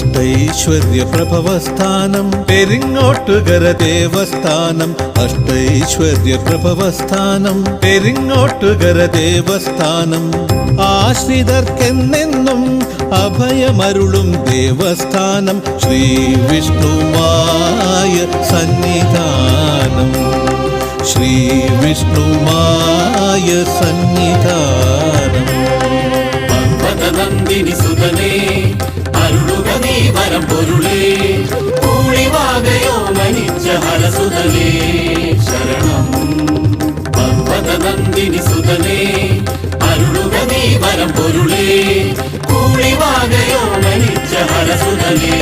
അഷ്ടൈശ്വര്യ പ്രഭവസ്ഥാനം പെരിങ്ങോട്ടുകര ദേവസ്ഥാനം. അഷ്ടൈശ്വര്യ പ്രഭവസ്ഥാനം പെരിങ്ങോട്ടുകര ദേവസ്ഥാനം. ആശ്രിതർക്കെന്നെന്നും അഭയമരുളും ദേവസ്ഥാനം. ശ്രീ വിഷ്ണുവായ സന്നിധാനം. ശ്രീ വിഷ്ണുവായ സന്നിധാനം. പർവതനന്ദിനി സുതനേ പൊരുളേ കൂളിവാകയോ മനിച്ച ഹരസുതനേ ശരണം. പർവതനന്ദിനി സുതനേ അരുളുക നീ വരം പൊരുളേ കൂളിവാകയോ മനിച്ച ഹരസുതനേ